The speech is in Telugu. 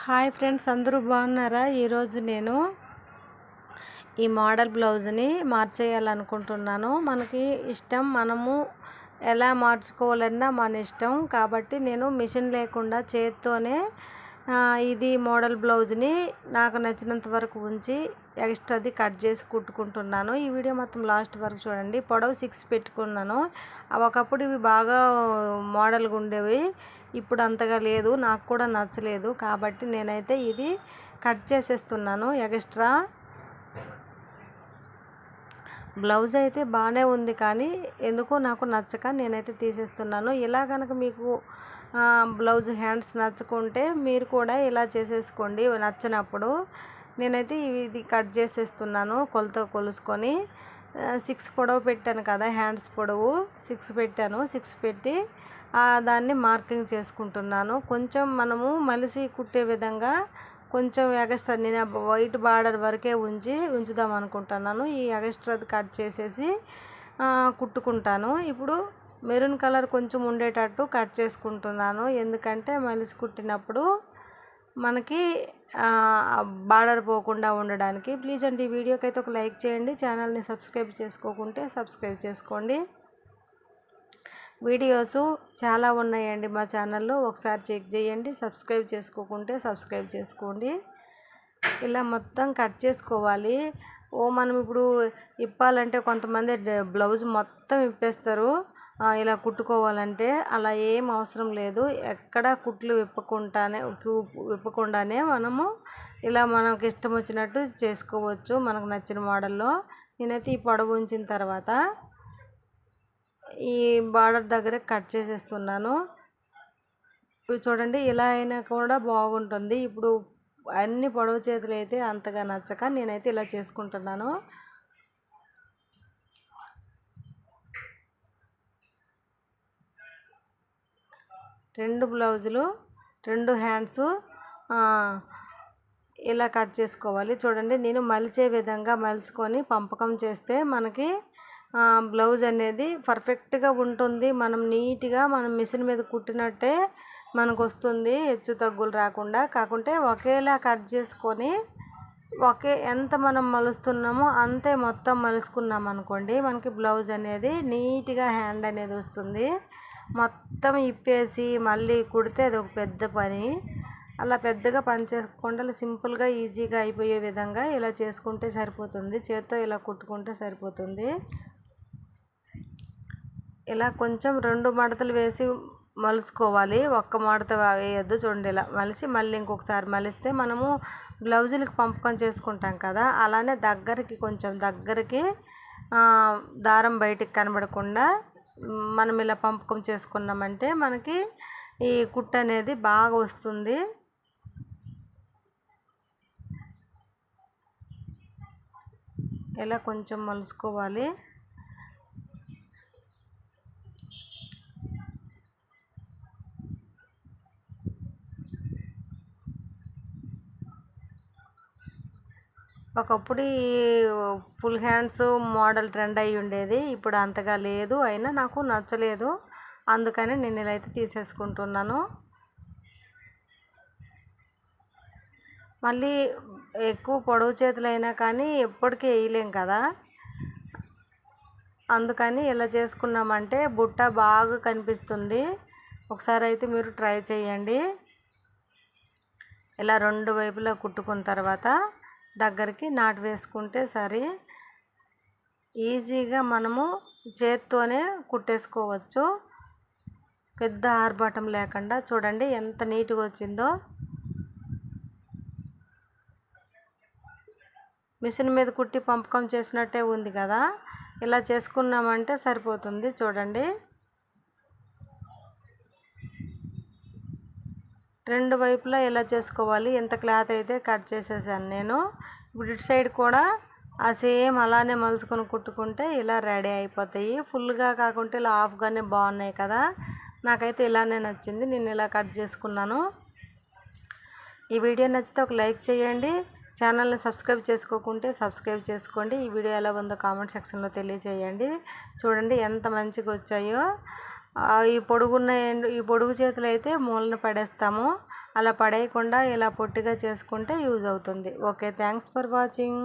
హాయ్ ఫ్రెండ్స్ అందరూ బాగున్నారా? ఈరోజు నేను ఈ మోడల్ బ్లౌజ్ని మార్చేయాలనుకుంటున్నాను. మనకి ఇష్టం మనము ఎలా మార్చుకోవాలన్నా మన ఇష్టం. కాబట్టి నేను మిషన్ లేకుండా చేత్తోనే ఇది మోడల్ బ్లౌజ్ని నాకు నచ్చినంత వరకు ఉంచి ఎక్స్ట్రాది కట్ చేసి కుట్టుకుంటున్నాను. ఈ వీడియో మొత్తం లాస్ట్ వరకు చూడండి. పొడవు సిక్స్ పెట్టుకున్నాను. అవి ఒకప్పుడు ఇవి బాగా మోడల్గా ఉండేవి. ఇప్పుడు అంతగా లేదు నాకు కూడా నచ్చలేదు. కాబట్టి నేనైతే ఇది కట్ చేసేస్తున్నాను ఎక్స్ట్రా. బ్లౌజ్ అయితే బాగానే ఉంది కానీ ఎందుకో నాకు నచ్చక నేనైతే తీసేస్తున్నాను. ఇలా కనుక మీకు బ్లౌజ్ హ్యాండ్స్ నచ్చుకుంటే మీరు కూడా ఇలా చేసేసుకోండి నచ్చినప్పుడు. నేనైతే ఇది కట్ చేసేస్తున్నాను కొలత కొలుసుకొని. సిక్స్ పొడవు పెట్టాను కదా హ్యాండ్స్ పొడవు. సిక్స్ పెట్టాను సిక్స్ పెట్టి దాన్ని మార్కింగ్ చేసుకుంటున్నాను. కొంచెం మనము మలిసి కుట్టే విధంగా కొంచెం ఎగస్ట్రా నేను వైట్ బార్డర్ వరకే ఉంచి ఉంచుదాం అనుకుంటున్నాను. ఈ ఎగస్ట్రాది కట్ చేసేసి కుట్టుకుంటాను. ఇప్పుడు మెరూన్ కలర్ కొంచెం ఉండేటట్టు కట్ చేసుకుంటున్నాను. ఎందుకంటే మలిసి కుట్టినప్పుడు మనకి బార్డర్ పోకుండా ఉండడానికి. ప్లీజ్ అండి ఈ వీడియోకి అయితే ఒక లైక్ చేయండి. ఛానల్ని సబ్స్క్రైబ్ చేసుకోకుంటే సబ్స్క్రైబ్ చేసుకోండి. వీడియోస్ చాలా ఉన్నాయండి మా ఛానల్లో. ఒకసారి చెక్ చేయండి. సబ్స్క్రైబ్ చేసుకోకుంటే సబ్స్క్రైబ్ చేసుకోండి. ఇలా మొత్తం కట్ చేసుకోవాలి. ఓ మనం ఇప్పుడు ఇప్పాలంటే కొంతమంది బ్లౌజ్ మొత్తం ఇప్పేస్తారు. ఇలా కుట్టుకోవాలంటే అలా ఏం అవసరం లేదు. ఎక్కడ కుట్లు విప్పకుండానే కు- విప్పకుండానే మనము ఇలా మనకు ఇష్టం వచ్చినట్టు చేసుకోవచ్చు. మనకు నచ్చిన మోడల్లో. నేనైతే ఈ పొడవు ఉంచిన తర్వాత ఈ బార్డర్ దగ్గర కట్ చేసేస్తున్నాను. ఇవి చూడండి ఇలా అయినా కూడా బాగుంటుంది. ఇప్పుడు అన్ని పొడవు చేతులు అయితే అంతగా నచ్చక నేనైతే ఇలా చేసుకుంటున్నాను. రెండు బ్లౌజులు రెండు హ్యాండ్స్ ఇలా కట్ చేసుకోవాలి. చూడండి నేను మలిచే విధంగా మలుచుకొని పంపకం చేస్తే మనకి బ్లౌజ్ అనేది పర్ఫెక్ట్గా ఉంటుంది. మనం నీట్గా మనం మిషన్ మీద కుట్టినట్టే మనకు వస్తుంది హెచ్చు తగ్గులు రాకుండా. కాకుంటే ఒకేలా కట్ చేసుకొని ఒకే ఎంత మనం మలుస్తున్నామో అంతే మొత్తం మలుసుకున్నాం అనుకోండి మనకి బ్లౌజ్ అనేది నీట్గా హ్యాండ్ అనేది వస్తుంది. మొత్తం ఇప్పేసి మళ్ళీ కుడితే అది ఒక పెద్ద పని. అలా పెద్దగా పని చేసుకోకుండా సింపుల్గా ఈజీగా అయిపోయే విధంగా ఇలా చేసుకుంటే సరిపోతుంది. చేత్తో ఇలా కుట్టుకుంటే సరిపోతుంది. ఇలా కొంచెం రెండు మడతలు వేసి మలుచుకోవాలి. ఒక్క మడత వేయద్దు చూడండి ఇలా మలిసి మళ్ళీ ఇంకొకసారి మలిస్తే మనము బ్లౌజులకి పంపకం చేసుకుంటాం కదా అలానే దగ్గరికి కొంచెం దగ్గరికి దారం బయటికి కనబడకుండా మనం ఇలా పంపకం చేసుకున్నామంటే మనకి ఈ కుట్ట అనేది బాగా వస్తుంది. ఇలా కొంచెం మలుచుకోవాలి. ఒకప్పుడు ఈ ఫుల్ హ్యాండ్స్ మోడల్ ట్రెండ్ అయి ఉండేది. ఇప్పుడు అంతగా లేదు. అయినా నాకు నచ్చలేదు. అందుకని నేను ఇలా అయితే తీసేసుకుంటున్నాను. మళ్ళీ ఎక్కువ పొడవు చేతులైనా కానీ ఎప్పటికీ వేయలేం కదా. అందుకని ఇలా చేసుకున్నామంటే బుట్ట బాగా కనిపిస్తుంది. ఒకసారి అయితే మీరు ట్రై చేయండి. ఇలా రెండు వైపులా కుట్టుకున్న తర్వాత దగ్గరికి నాటు వేసుకుంటే సరి. ఈజీగా మనము చేత్తోనే కుట్టేసుకోవచ్చు. పెద్ద ఆర్భాటం లేకుండా చూడండి ఎంత నీట్గా వచ్చిందో. మిషన్ మీద కుట్టి పంపకం చేసినట్టే ఉంది కదా. ఇలా చేసుకున్నామంటే సరిపోతుంది చూడండి. రెండు వైపులా ఇలా చేసుకోవాలి? ఎంత క్లాత్ అయితే కట్ చేసేసాను నేను. ఇప్పుడు ఇటు సైడ్ కూడా ఆ సేమ్ అలానే మలుచుకొని కుట్టుకుంటే ఇలా రెడీ అయిపోతాయి. ఫుల్గా కాకుంటే ఇలా హాఫ్గానే బాగున్నాయి కదా. నాకైతే ఇలానే నచ్చింది. నేను ఇలా కట్ చేసుకున్నాను. ఈ వీడియో నచ్చితే ఒక లైక్ చేయండి. ఛానల్ని సబ్స్క్రైబ్ చేసుకోకుంటే సబ్స్క్రైబ్ చేసుకోండి. ఈ వీడియో ఎలా ఉందో కామెంట్ సెక్షన్లో తెలియజేయండి. చూడండి ఎంత మంచిగా వచ్చాయో. ఈ పొడుగున్న ఈ పొడుగు చేతులు అయితే మూలన పడేస్తాము. అలా పడేయకుండా ఇలా పొట్టిగా చేసుకుంటే యూజ్ అవుతుంది. Okay thanks for watching.